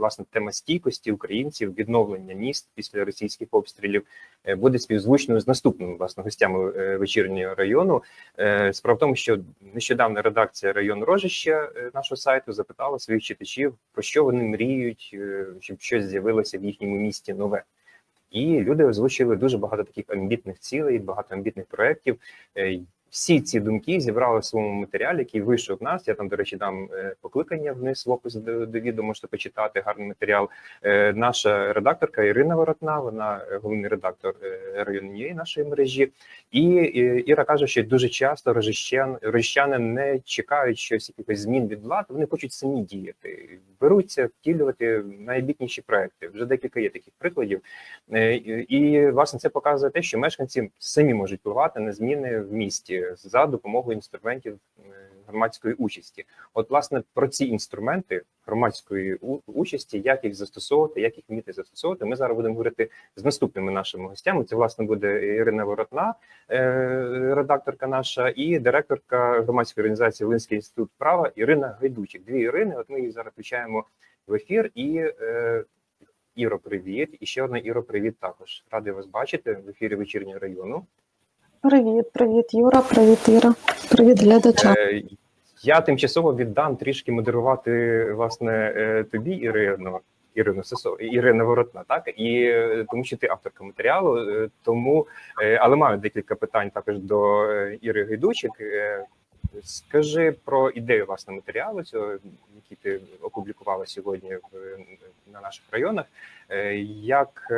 власне тема стійкості українців, відновлення міст після російських обстрілів е, буде співзвучною з наступними власне гостями е, вечірнього району. Е, Справа в тому, що нещодавно редакція району Рожища нашого сайту запитала своїх читачів, про що вони мріють, щоб щось з'явилося в їхньому місті нове. І люди озвучили дуже багато таких амбітних цілей, багато амбітних проєктів. Всі ці думки зібрали в своєму матеріалі, який вийшов в нас. Я там, до речі, дам е, покликання вниз в опис до, відео, можете почитати гарний матеріал. Е, Наша редакторка Ірина Воротна, вона е, головний редактор районної нашої мережі. І Іра каже, що дуже часто рожищан, рожищани не чекають щось якихось змін від влади, вони хочуть самі діяти, беруться втілювати найбітніші проекти. Вже декілька є таких прикладів. Е, І власне це показує те, що мешканці самі можуть впливати на зміни в місті за допомогою інструментів е, громадської участі. От, власне, про ці інструменти громадської участі, як їх застосовувати, як їх вміти застосовувати. Ми зараз будемо говорити з наступними нашими гостями. Це власне буде Ірина Воротна, е, редакторка наша, і директорка громадської організації Волинський інститут права Ірина Гайдучик. Дві Ірини. От ми їх зараз включаємо в ефір і. е, Іро, привіт. І ще одна Іро, привіт також. Радий вас бачити в ефірі вечірнього району. Привіт, привіт, Юра, привіт, Іра, привіт, глядачам. Е, Я тимчасово віддам трішки модерувати власне е, тобі, Ірино. Ірину Сосо, Ірина Воротна, так і е, тому, що ти авторка матеріалу, тому але маю декілька питань також до Іри Гайдучик. Скажи про ідею власне матеріалу, цього, який ти опублікувала сьогодні в на наших районах. Як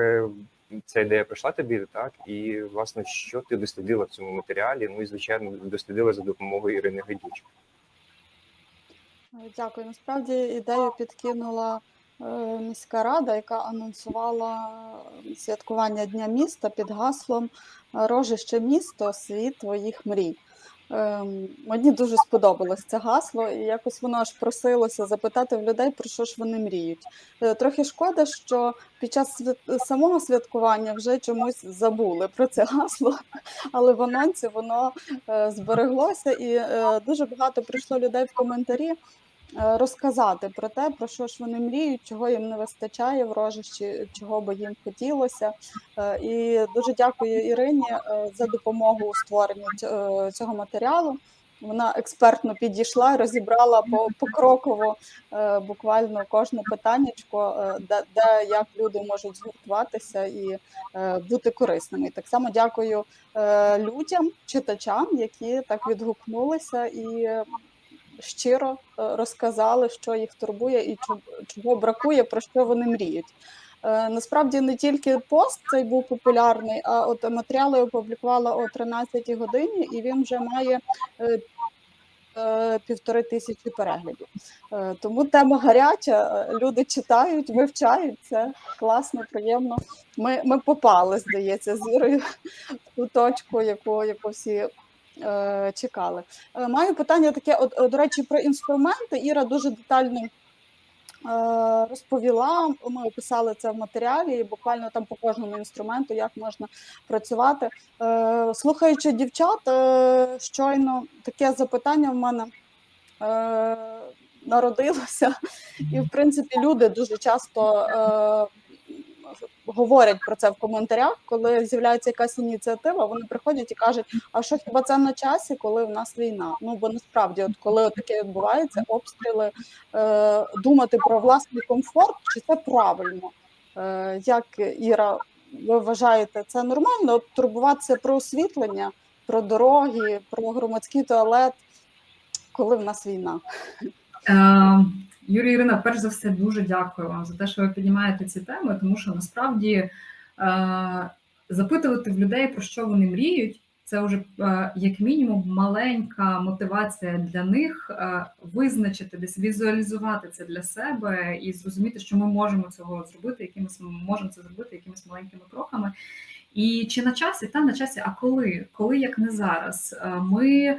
ця ідея прийшла тобі, так і власне що ти дослідила в цьому матеріалі? Ну і звичайно, дослідила за допомогою Ірини Гайдучик. Дякую. Насправді ідею підкинула е, міська рада, яка анонсувала святкування Дня міста під гаслом Рожище місто, світ твоїх мрій. Ем, Мені дуже сподобалось це гасло, і якось воно аж просилося запитати в людей, про що ж вони мріють. Е, Трохи шкода, що під час свят- самого святкування вже чомусь забули про це гасло, але в анонсі воно е, збереглося, і е, дуже багато прийшло людей в коментарі розказати про те, про що ж вони мріють, чого їм не вистачає в рожищі, чого би їм хотілося. Е, І дуже дякую Ірині е, за допомогу у створенні е, цього матеріалу. Вона експертно підійшла, розібрала по покроково е, буквально кожне питаннячко, е, де, де як люди можуть згуртуватися і е, бути корисними. Так само дякую е, людям, читачам, які так відгукнулися і е, щиро е, розказали, що їх турбує і чого- бракує, про що вони мріють. Е, Насправді не тільки пост цей був популярний, а от матеріали опублікувала о 13 годині, і він вже має е, півтори тисячі переглядів. Тому тема гаряча, люди читають, вивчають це класно, приємно. Ми, ми попали, здається, з Ірою в ту точку, яку, яку всі чекали. Е, Маю питання таке: от, е, до речі, про інструменти. Іра дуже детально е, розповіла. Ми описали це в матеріалі, і буквально там по кожному інструменту, як можна працювати. Е, Слухаючи дівчат, е, щойно таке запитання в мене. е, Народилося, і в принципі люди дуже часто е, говорять про це в коментарях, коли з'являється якась ініціатива, вони приходять і кажуть, а що хіба це на часі, коли в нас війна? Ну бо насправді, от коли таке відбувається, обстріли, е, думати про власний комфорт, чи це правильно? Е, як Іра, ви вважаєте, це нормально? Турбуватися про освітлення, про дороги, про громадський туалет, коли в нас війна? Е, Юрій Ірина, перш за все, дуже дякую вам за те, що ви піднімаєте ці теми, тому що насправді е, запитувати в людей, про що вони мріють, це вже е, як мінімум маленька мотивація для них визначити десь візуалізувати це для себе і зрозуміти, що ми можемо цього зробити, якимись ми можемо це зробити якимись маленькими кроками. І чи на часі, та на часі, а коли? Коли як не зараз? Ми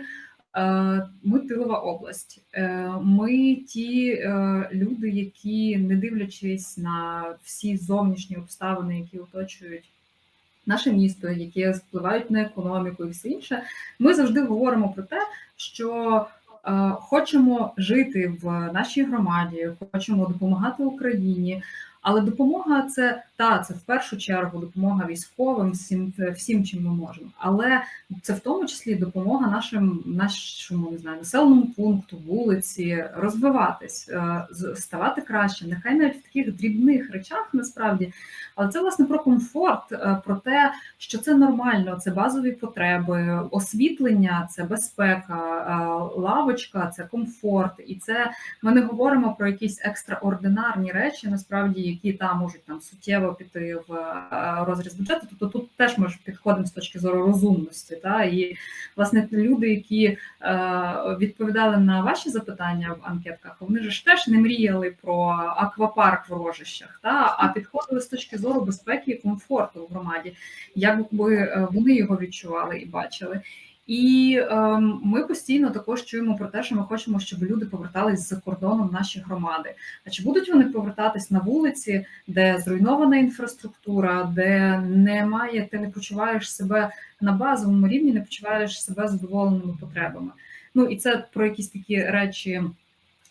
Ми тилова область. Е, Ми ті е, люди, які, не дивлячись на всі зовнішні обставини, які оточують наше місто, які впливають на економіку і все інше, ми завжди говоримо про те, що е, хочемо жити в нашій громаді, хочемо допомагати Україні. Але допомога це та це в першу чергу допомога військовим, всім всім, чим ми можемо. Але це в тому числі допомога нашим нашому не знаю населеному пункту, вулиці, розвиватись, е, ставати краще. Нехай навіть в таких дрібних речах насправді, але це власне про комфорт, е, про те, що це нормально, це базові потреби, освітлення, це безпека, е, лавочка, це комфорт, і це ми не говоримо про якісь екстраординарні речі, насправді, які там можуть там суттєво піти в е, розріз бюджету. Тобто тут теж ми ж підходимо з точки зору розумності. Та і власне люди, які е, відповідали на ваші запитання в анкетках, вони ж теж не мріяли про аквапарк в рожищах, та а підходили з точки зору безпеки і комфорту в громаді, як би е, вони його відчували і бачили. І ем, ми постійно також чуємо про те, що ми хочемо, щоб люди повертались за кордоном в наші громади. А чи будуть вони повертатись на вулиці, де зруйнована інфраструктура, де немає, ти не почуваєш себе на базовому рівні, не почуваєш себе задоволеними потребами? Ну і це про якісь такі речі,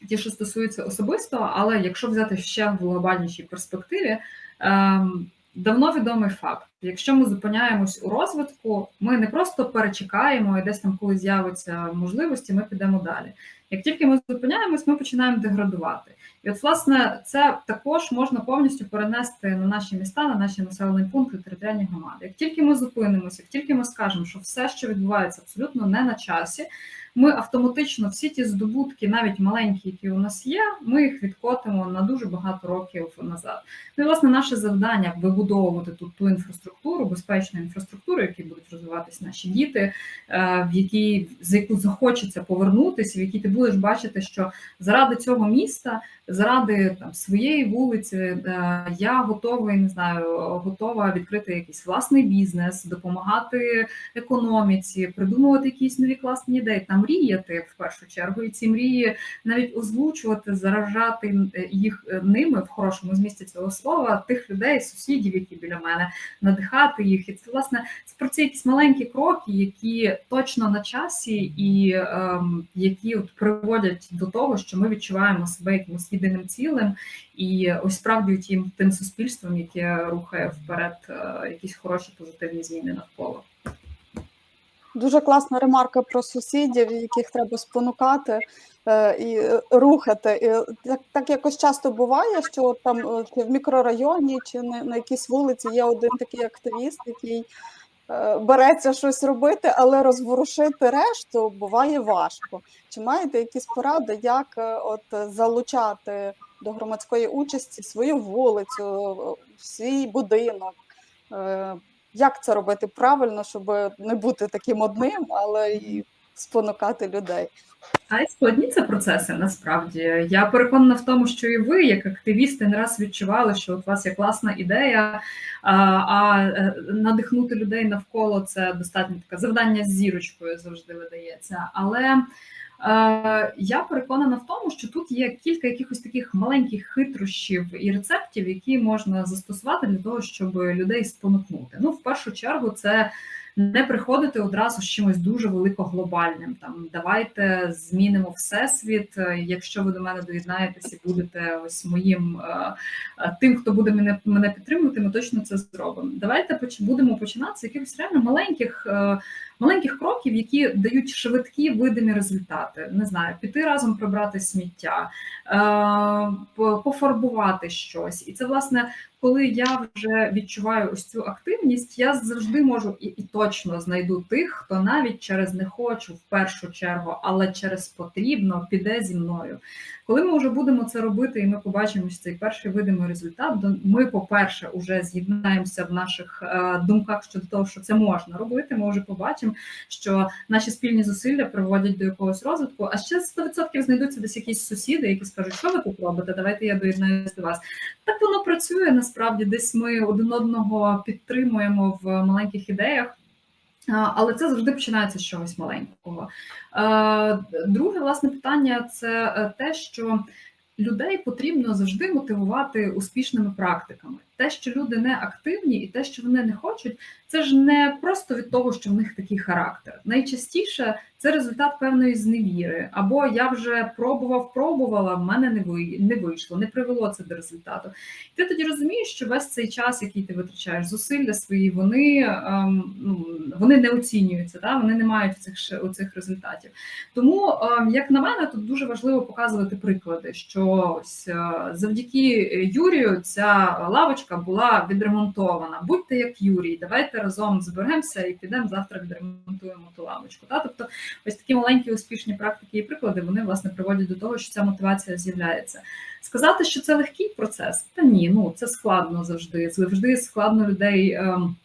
ті, що стосуються особистого, але якщо взяти ще в глобальнішій перспективі. Ем, Давно відомий факт: якщо ми зупиняємось у розвитку, ми не просто перечекаємо і десь там, коли з'явиться можливості, ми підемо далі. Як тільки ми зупиняємось, ми починаємо деградувати. І от, власне, це також можна повністю перенести на наші міста, на наші населені пункти, територіальні громади. Як тільки ми зупинимося, як тільки ми скажемо, що все, що відбувається, абсолютно не на часі, ми автоматично всі ті здобутки, навіть маленькі, які у нас є, ми їх відкотимо на дуже багато років назад. Ну і власне наше завдання вибудовувати тут ту інфраструктуру, безпечну інфраструктуру, в якій будуть розвиватись наші діти, е, в якій за яку захочеться повернутися, в якій ти будеш бачити, що заради цього міста, заради там своєї вулиці, е, я готовий, не знаю, готова відкрити якийсь власний бізнес, допомагати економіці, придумувати якісь нові класні ідеї та мріяти в першу чергу, і ці мрії навіть озвучувати, заражати е, їх е, ними в хорошому змісті цього слова, тих людей, сусідів, які біля мене, надихати їх. І це власне це про ці якісь маленькі кроки, які точно на часі, і ем, які от приводять до того, що ми відчуваємо себе якимось єдиним цілим, і ось справді тим, тим суспільством, яке рухає вперед е, якісь хороші позитивні зміни навколо. Дуже класна ремарка про сусідів, яких треба спонукати е, і е, рухати. І так, так якось часто буває, що там чи в мікрорайоні чи на, якійсь вулиці є один такий активіст, який береться щось робити, але розворушити решту буває важко. Чи маєте якісь поради, як е, от е, залучати до громадської участі свою вулицю, е, свій будинок? Е, як це робити правильно, щоб не бути таким одним, але і спонукати людей? А й складні це процеси насправді. Я переконана в тому, що і ви, як активісти, не раз відчували, що у вас є класна ідея, а, е, надихнути людей навколо це достатньо таке завдання з зірочкою завжди видається. Але е, я переконана в тому, що тут є кілька якихось таких маленьких хитрощів і рецептів, які можна застосувати для того, щоб людей спонукнути. Ну, в першу чергу, це не приходити одразу з чимось дуже велико глобальним. Там давайте змінимо всесвіт. Е, Якщо ви до мене доєднаєтесь і будете ось моїм е, е, тим, хто буде мене мене підтримувати, ми точно це зробимо. Давайте будемо починати з якихось реально маленьких. Маленьких кроків, які дають швидкі видимі результати. Не знаю, піти разом прибрати сміття, е, пофарбувати щось. І це власне коли я вже відчуваю ось цю активність, я завжди можу і, і точно знайду тих, хто навіть через не хочу в першу чергу, але через потрібно піде зі мною. Коли ми вже будемо це робити, і ми побачимо цей перший видимий результат, ми, по-перше, вже з'єднаємося в наших е, думках щодо того, що це можна робити. Ми вже побачимо, що наші спільні зусилля приводять до якогось розвитку. А ще 100% знайдуться десь якісь сусіди, які скажуть, що ви тут робите, давайте я доєднаюся до вас. Так воно працює насправді. Десь ми один одного підтримуємо в маленьких ідеях. Але це завжди починається з чогось маленького. Е, Друге, власне, питання це е, те, що людей потрібно завжди мотивувати успішними практиками. Те, що люди не активні, і те, що вони не хочуть, це ж не просто від того, що в них такий характер. Найчастіше це результат певної зневіри, або я вже пробував, пробувала, в мене не ви не вийшло, не привело це до результату. І ти тоді розумієш, що весь цей час, який ти витрачаєш, зусилля свої, вони ем, ну вони не оцінюються, та вони не мають цих оцих результатів. Тому, ем, як на мене, тут дуже важливо показувати приклади, що ось е, завдяки Юрію ця лавочка була відремонтована. Будьте як Юрій, давайте разом зберемося і підемо завтра відремонтуємо ту лавочку. Та тобто, ось такі маленькі успішні практики і приклади вони власне приводять до того, що ця мотивація з'являється. Сказати, що це легкий процес, та ні, ну це складно завжди. Завжди складно людей. Ем,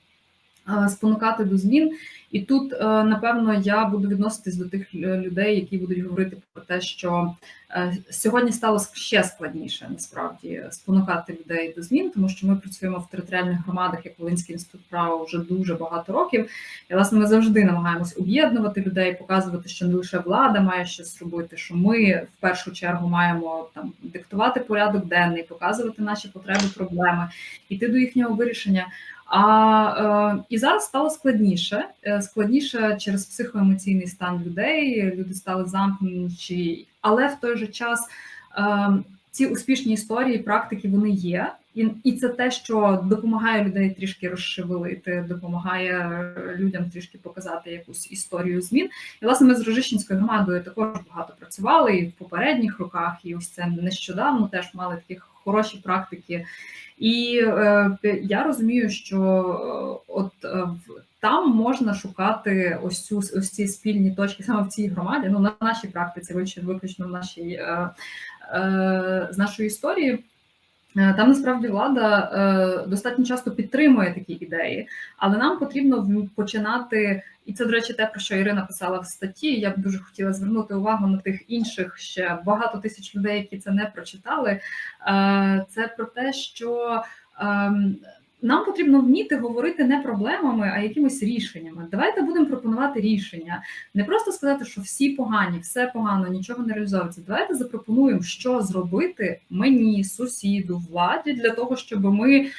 спонукати до змін. І тут, е, напевно, я буду відноситись до тих людей, які будуть говорити про те, що е, сьогодні стало ще складніше насправді спонукати людей до змін, тому що ми працюємо в територіальних громадах, як Волинський інститут права вже дуже багато років. І власне ми завжди намагаємось об'єднувати людей, показувати, що не лише влада має щось робити, що ми в першу чергу маємо там диктувати порядок денний, показувати наші потреби, проблеми, іти до їхнього вирішення. А е, і зараз стало складніше, е, складніше через психоемоційний стан людей. Люди стали замкнені, але в той же час е, ці успішні історії, практики вони є, і і це те, що допомагає людей трішки розшевелити, допомагає людям трішки показати якусь історію змін. І власне ми з Рожищенською громадою також багато працювали і в попередніх роках, і ось це нещодавно теж мали такі хороші практики. І е, я розумію, що е, от е, там можна шукати ось цю ось ці спільні точки саме в цій громаді. Ну на нашій практиці, виключно в нашій е, е, з нашої історії. Е, там насправді влада е, достатньо часто підтримує такі ідеї, але нам потрібно починати, і це, до речі, те, про що Ірина писала в статті. Я б дуже хотіла звернути увагу на тих інших ще багато тисяч людей, які це не прочитали. Е, це про те, що ем, нам потрібно вміти говорити не проблемами, а якимись рішеннями. Давайте будемо пропонувати рішення. Не просто сказати, що всі погані, все погано, нічого не реалізовується. Давайте запропонуємо, що зробити мені, сусіду, владі для того, щоб ми, е,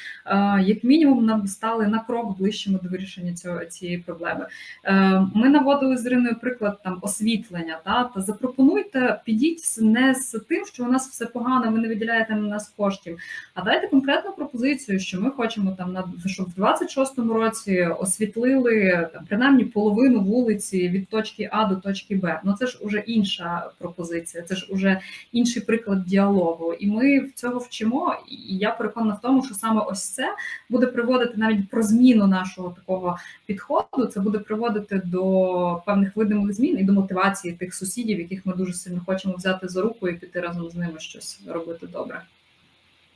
як мінімум, стали на крок ближчими до вирішення цього цієї проблеми. Е, ми наводили з Іриною приклад там освітлення. Та та запропонуйте, підіть не з тим, що у нас все погано, ви не виділяєте на нас коштів. А дайте конкретну пропозицію, що ми хочемо там на щоб в 26-му році освітлили там принаймні половину вулиці від точки А до точки Б. Ну це ж уже інша пропозиція, це ж уже інший приклад діалогу. І ми в цього вчимо. І я переконана в тому, що саме ось це буде приводити навіть про зміну нашого такого підходу. Це буде приводити до певних видимих змін і до мотивації тих сусідів, яких ми дуже сильно хочемо взяти за руку і піти разом з ними щось робити добре.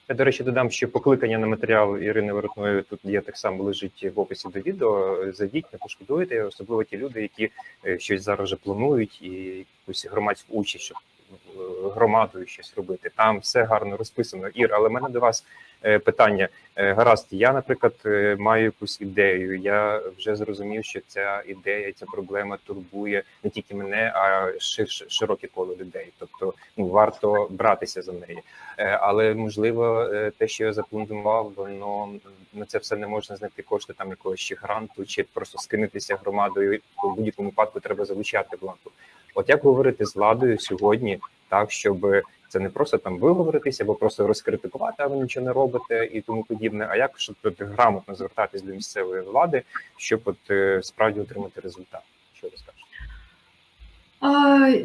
Я, до речі, додам, що покликання на матеріал Ірини Воротної тут є так само лежить в описі до відео. Зайдіть, не пошкодуйте, особливо ті люди, які е, щось зараз вже планують і якусь громадську участь, щоб громадою щось робити. Там все гарно розписано. Ір, але в мене до вас е, питання. Гаразд, я, наприклад, маю якусь ідею. Я вже зрозумів, що ця ідея, ця проблема турбує не тільки мене, а ширше широке коло людей. Тобто, ну варто братися за неї. Але можливо, те, що я запланував, воно на це все не можна знайти кошти там якогось ще гранту, чи просто скинутися громадою. В будь-якому випадку треба залучати владу. От як говорити з владою сьогодні, так щоб це не просто там виговоритися, або просто розкритикувати, а ви нічого не робите і тому подібне. А як щоб от, грамотно звертатись до місцевої влади, щоб от справді отримати результат? Що ви скажете?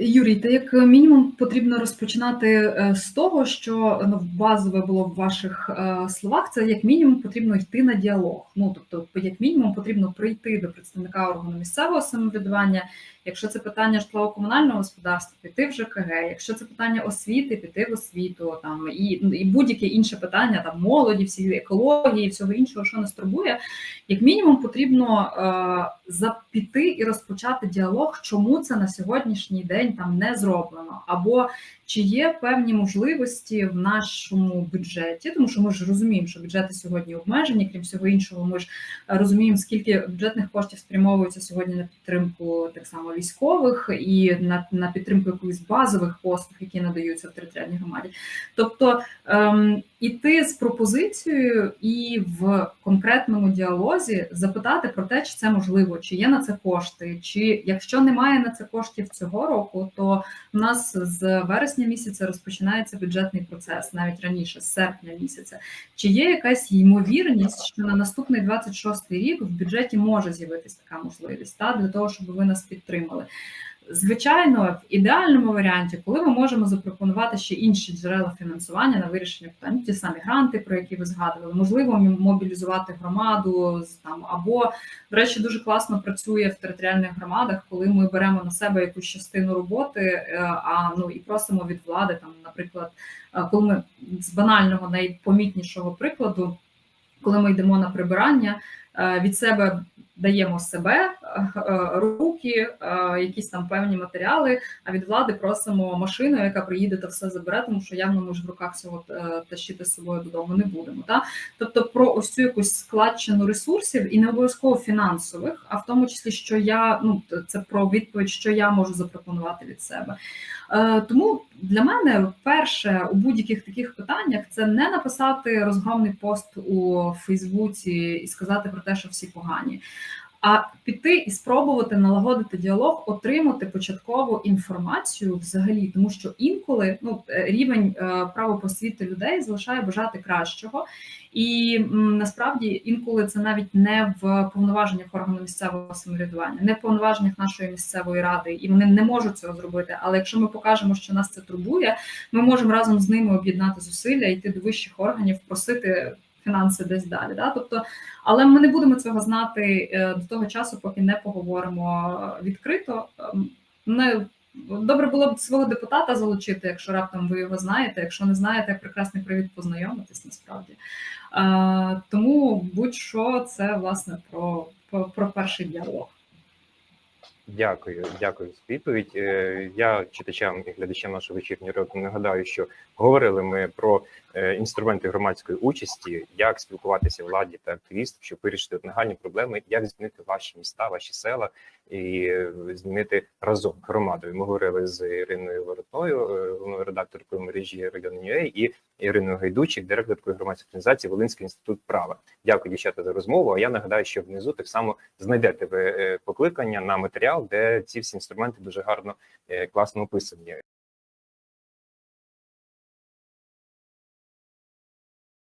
Юрій, та як мінімум потрібно розпочинати е, з того, що ну, базове було в ваших е, словах. Це як мінімум потрібно йти на діалог. Ну тобто, як мінімум, потрібно прийти до представника органу місцевого самоврядування. Якщо це питання житлово-комунального господарства, піти в ЖКГ, якщо це питання освіти, піти в освіту, там і і будь-яке інше питання там молоді, всі екології, всього іншого, що нас турбує, як мінімум потрібно е, запіти і розпочати діалог, чому це на сьогоднішній день там не зроблено, або чи є певні можливості в нашому бюджеті, тому що ми ж розуміємо, що бюджети сьогодні обмежені, крім всього іншого, ми ж розуміємо, скільки бюджетних коштів спрямовується сьогодні на підтримку так само військових і на, на підтримку якихось базових послуг, які надаються в територіальній громаді. Тобто ем, іти з пропозицією і в конкретному діалозі запитати про те, чи це можливо, чи є на це кошти, чи якщо немає на це коштів цього року, то у нас з вересня місяця розпочинається бюджетний процес, навіть раніше, з серпня місяця. Чи є якась ймовірність, що на наступний 26 рік в бюджеті може з'явитись така можливість та для того, щоб ви нас підтримали? Звичайно, в ідеальному варіанті, коли ми можемо запропонувати ще інші джерела фінансування на вирішення питань, ті самі гранти, про які ви згадували, можливо, мобілізувати громаду там або до речі, дуже класно працює в територіальних громадах, коли ми беремо на себе якусь частину роботи, е, а ну і просимо від влади, там, наприклад, е, коли ми з банального найпомітнішого прикладу, коли ми йдемо на прибирання, е, від себе даємо себе, е, е, руки, е, якісь там певні матеріали. А від влади просимо машину, яка приїде та все забере, тому що явно ми ж в руках цього тащити з собою додому не будемо. Та? Тобто про ось цю якусь складчину ресурсів і не обов'язково фінансових, а в тому числі, що я ну це про відповідь, що я можу запропонувати від себе. Тому для мене перше у будь-яких таких питаннях це не написати розгромний пост у Фейсбуці і сказати про те, що всі погані. А піти і спробувати налагодити діалог, отримати початкову інформацію взагалі, тому що інколи ну е, рівень е, правопросвіти людей залишає бажати кращого, і насправді інколи це навіть не в повноваженнях органу місцевого самоврядування, не в повноваженнях нашої місцевої ради, і вони не можуть цього зробити. Але якщо ми покажемо, що нас це турбує, ми можемо разом з ними об'єднати зусилля, йти до вищих органів, просити фінанси десь далі. Да? Тобто, але ми не будемо цього знати е, до того часу, поки не поговоримо е, відкрито. Ем, Не добре було б свого депутата залучити, якщо раптом ви його знаєте. Якщо не знаєте, прекрасний привід познайомитись насправді. Е, Тому будь-що це власне про, про, про перший діалог. Дякую, дякую за відповідь. Е, Я читачам і глядачам нашого вечірнього року нагадаю, що говорили ми про е, інструменти громадської участі, як спілкуватися владі та активістам, щоб вирішити нагальні проблеми, як змінити ваші міста, ваші села і е, змінити разом громадою. Ми говорили з Іриною Воротною, е, головною редакторкою мережі району НЮА, і Іриною Гайдучик, директоркою громадської організації Волинський інститут права. Дякую, дівчата, за розмову. А я нагадаю, що внизу так само знайдете ви е, покликання на матеріал, де ці всі інструменти дуже гарно е, класно описані.